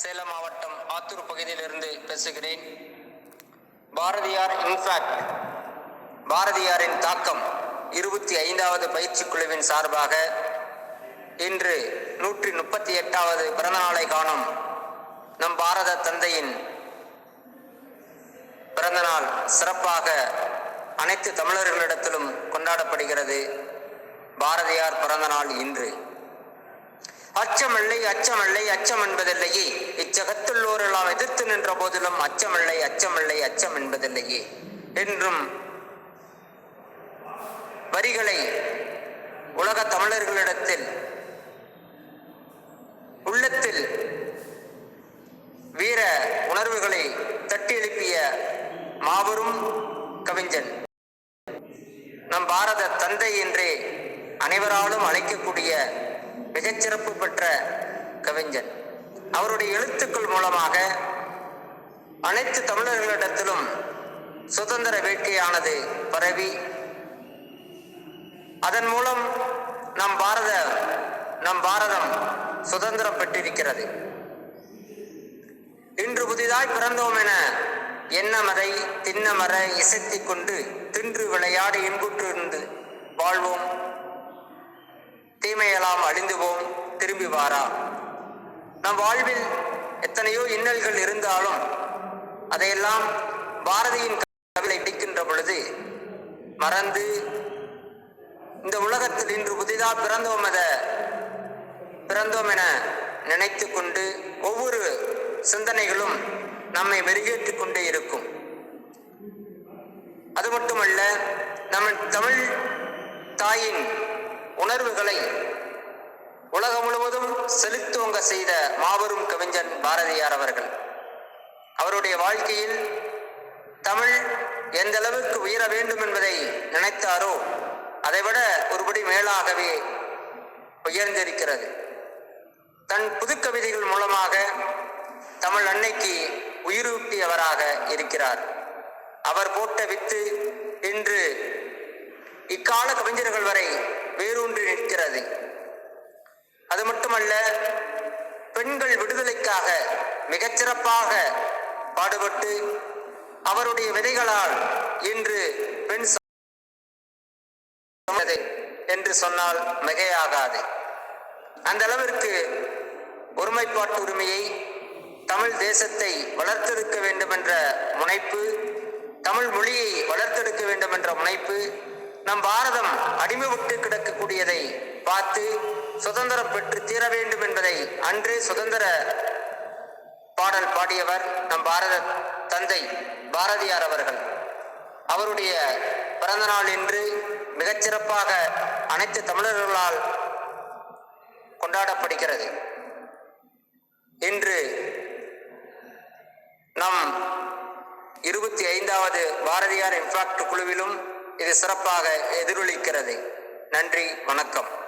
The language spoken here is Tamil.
சேலம் மாவட்டம் ஆத்தூர் பகுதியிலிருந்து பேசுகிறேன். பாரதியார் இன்ஃபேக்ட் பாரதியாரின் தாக்கம் இருபத்தி ஐந்தாவது பயிற்சி குழுவின் சார்பாக இன்று நூற்றி முப்பத்தி எட்டாவது பிறந்தநாளை காணும் நம் பாரத தந்தையின் பிறந்தநாள் சிறப்பாக அனைத்து தமிழர்களிடத்திலும் கொண்டாடப்படுகிறது. பாரதியார் பிறந்தநாள் இன்று. அச்சமில்லை அச்சமில்லை அச்சம் என்பதில்லையே இச்சகத்துள்ளோரெல்லாம் எதிர்த்து நின்ற போதிலும் அச்சமில்லை அச்சமில்லை அச்சம் என்பதில்லையே என்றும் வரிகளை உலக தமிழர்களிடத்தில் உள்ளத்தில் வீர உணர்வுகளை தட்டி எழுப்பிய மாபெரும் கவிஞன். நம் பாரத தந்தை என்றே அனைவராலும் அழைக்கக்கூடிய மிகச்சிறப்பு பெற்ற கவிஞன் அவருடைய எழுத்துக்கள் மூலமாக அனைத்து தமிழர்களிடத்திலும் சுதந்திர வேட்கையானது பரவி அதன் மூலம் நம் பாரத நம் பாரதம் சுதந்திரம் பெற்றிருக்கிறது. இன்று புதிதாய் பிறந்தோம் என எண்ணமதை திண்ணமர இசைத்திக் கொண்டு தின்று விளையாடி இன்புற்று இருந்து வாழ்வோம். நாம் அழிந்துவோம் திரும்பி வாரா. நம் வாழ்வில் எத்தனையோ இன்னல்கள் இருந்தாலும் அதையெல்லாம் பாரதியின் கவிதை பிடிக்கின்ற பொழுது மறந்து இந்த உலகத்தில் இன்று புதிதாக பிறந்தோம் என பிறந்தோம் என நினைத்து கொண்டு ஒவ்வொரு சிந்தனைகளும் நம்மை மெருகேற்றிக் கொண்டே இருக்கும். அது மட்டுமல்ல நம்ம தமிழ் தாயின் உணர்வுகளை செலுத்தோங்க செய்த மாபெரும் கவிஞன் பாரதியார் அவர்கள். அவருடைய வாழ்க்கையில் தமிழ் எந்த அளவுக்கு உயர வேண்டும் என்பதை நினைத்தாரோ அதைவிட ஒருபடி மேலாகவே உயர்ந்திருக்கிறது. தன் புதுக்கவிதைகள் மூலமாக தமிழ் அன்னைக்கு உயிரூட்டியவராக இருக்கிறார். அவர் போட்ட வித்து இன்று இக்கால கவிஞர்கள் வரை வேரூன்றி நிற்கிறது. அது மட்டுமல்ல பெண்கள் விடுதலைக்காக மிகச்சிறப்பாக பாடுபட்டு அவருடைய விதைகளால் இன்று பெண் என்று சொன்னால் மிகையாகாது. அந்த அளவிற்கு ஒருமைப்பாட்டு உரிமையை தமிழ் தேசத்தை வளர்த்தெடுக்க வேண்டும் என்ற முனைப்பு தமிழ் மொழியை வளர்த்தெடுக்க வேண்டும் என்ற முனைப்பு நம் பாரதம் அடிமை விட்டு சுதந்திரம் பெற்று தீர வேண்டும் என்பதை அன்று சுதந்திர பாடல் பாடியவர் நம் பாரத தந்தை பாரதியார் அவர்கள். அவருடைய பிறந்த நாள் மிகச்சிறப்பாக அனைத்து தமிழர்களால் கொண்டாடப்படுகிறது. இன்று நம் இருபத்தி ஐந்தாவது பாரதியார் இன்ஃபாக்ட் குழுவிலும் இது சிறப்பாக எதிரொலிக்கிறது. நன்றி வணக்கம்.